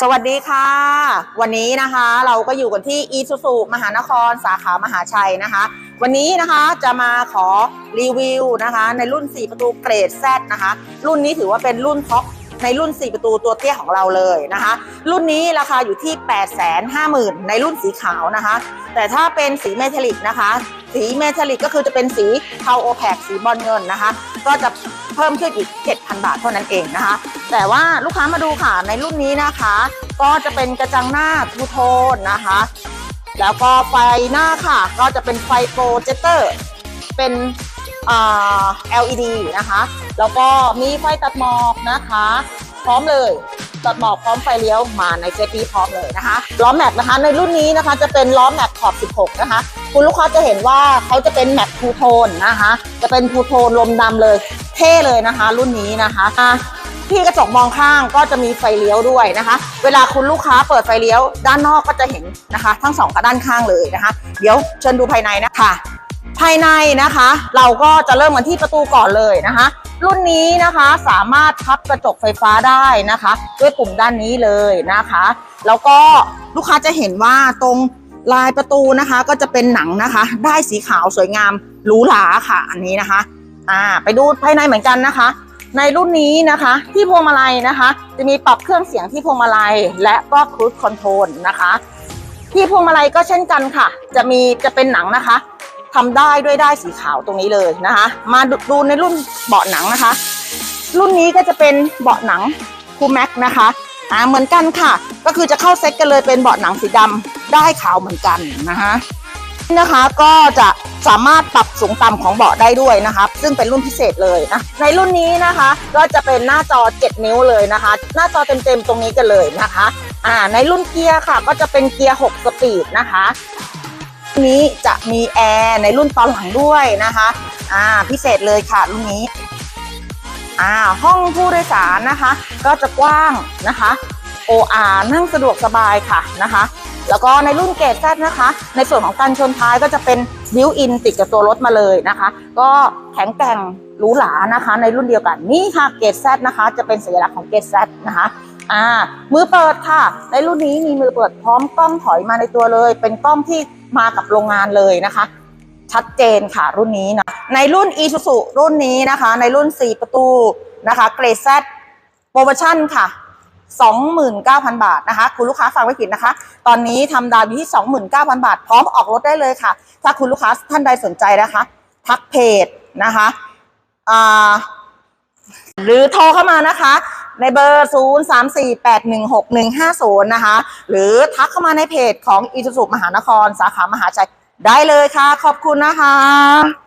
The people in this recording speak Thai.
สวัสดีค่ะ วันนี้นะคะเราก็อยู่กันที่อีซูซูมหานครสาขามหาชัยนะคะ วันนี้นะคะจะมาขอรีวิวนะคะ ในรุ่น 4 ประตูเกรดแซนะคะ รุ่นนี้ถือว่าเป็นรุ่นท็อป ในรุ่น 4 ประตูตัวเตี้ยของเราเลยนะคะ รุ่นนี้ราคาอยู่ที่ 8 5 0 0 0 0 ในรุ่นสีขาวนะคะ แต่ถ้าเป็นสีเมทัลลิกนะคะ สีเมทัลลิกก็คือจะเป็นสีเทาโอแพกสีบอลเงินนะคะ ก็จะเพิ่มขึ้นอีก 7,000 บาทเท่านั้นเองนะคะ แต่ว่าลูกค้ามาดูค่ะในรุ่นนี้นะคะ ก็จะเป็นกระจังหน้าทูโทนนะคะ แล้วก็ไฟหน้าค่ะ ก็จะเป็นไฟโปรเจคเตอร์ เป็น LED นะคะ แล้วก็มีไฟตัดหมอกนะคะ พร้อมเลยตัดหมอกพร้อมไฟเลี้ยวมาในเซตีพร้อมเลยนะคะล้อแม็กนะคะในรุ่นนี้นะคะจะเป็นล้อแม็กขอบ 16 นะคะ คุณลูกค้าจะเห็นว่าเขาจะเป็นแม็กทูโทนนะคะ จะเป็นทูโทนลมดำเลยเท่เลยนะคะ รุ่นนี้นะคะอะที่กระจกมองข้างก็จะมีไฟเลี้ยวด้วยนะคะ เวลาคุณลูกค้าเปิดไฟเลี้ยว ด้านนอกก็จะเห็นนะคะ ทั้งสองกับด้านข้างเลยนะคะ เดี๋ยวเชิญดูภายในนะคะ ภายในนะคะ เราก็จะเริ่มกันที่ประตูก่อนเลยนะคะ รุ่นนี้นะคะสามารถพับกระจกไฟฟ้าได้นะคะ ด้วยปุ่มด้านนี้เลยนะคะ แล้วก็ลูกค้าจะเห็นว่าตรงลายประตูนะคะก็จะเป็นหนังนะคะ ได้สีขาวสวยงามหรูหราค่ะ อันนี้นะคะอ่าไปดูภายในเหมือนกันนะคะ ในรุ่นนี้นะคะ ที่พวงมาลัยนะคะ จะมีปรับเครื่องเสียงที่พวงมาลัย และก็ครู i คอนโทรลนะคะ ที่พวงมาลัยก็เช่นกันค่ะ จะมีจะเป็นหนังนะคะ ทำได้ด้วยได้สีขาวตรงนี้เลยนะคะ มาดูดในรุ่นเบาะหนังนะคะ รุ่นนี้ก็จะเป็นเบาะหนังคูแม็กนะคะอ่าเหมือนกันค่ะ ก็คือจะเข้าเซ็ตกันเลยเป็นเบาะหนังสีดำได้ขาวเหมือนกันนะคะนี่นะคะก็จะสามารถปรับสูงต่ำของเบาะได้ด้วยนะคะซึ่งเป็นรุ่นพิเศษเลยนะในรุ่นนี้นะคะก็จะเป็นหน้าจอ 7 นิ้วเลยนะคะ หน้าจอเต็มๆตรงนี้กันเลยนะคะอ่าในรุ่นเกียร์ค่ะก็จะเป็นเกียร์ 6 สปีดนะคะ นี้จะมีแอร์ในรุ่นตอนหลังด้วยนะคะอ่าพิเศษเลยค่ะรุ่นนี้อ่าห้องผู้โดยสารนะคะ ก็จะกว้างนะคะ OR นั่งสะดวกสบายค่ะนะคะ แล้วก็ในรุ่นเกรดแซนะคะ ในส่วนของการชนท้ายก็จะเป็นบิวอินติดกับตัวรถมาเลยนะคะ ก็แข็งแกร่งหรูหรานะคะ ในรุ่นเดียวกันนี่ค่ะเกรดแซนะคะ จะเป็นสัญลักษณ์ของเกรดแซนะคะ อ่ามือเปิดค่ะ ในรุ่นนี้มีมือเปิดพร้อมกล้องถอยมาในตัวเลย เป็นกล้องที่มากับโรงงานเลยนะคะ ชัดเจนค่ะรุ่นนี้นะในรุ่น e s u s u รุ่นนี้นะคะ ในรุ่น 4 ประตูนะคะเกรด Z โปรโมชั่นค่ะ 29,000 บาทนะคะ คุณลูกค้าฟังไม่ผิดนะคะ ตอนนี้ทำดาวอยู่ที่ 29,000 บาท พร้อมออกรถได้เลยค่ะ ถ้าคุณลูกค้าท่านใดสนใจนะคะ ทักเพจนะคะหรือโทรเข้ามานะคะ ในเบอร์ 0 3 4 8 1 6 1 5 0 นะคะ หรือทักเข้ามาในเพจของอีสุสุมหานคร สาขามหาชัย ได้เลยค่ะ ขอบคุณนะคะ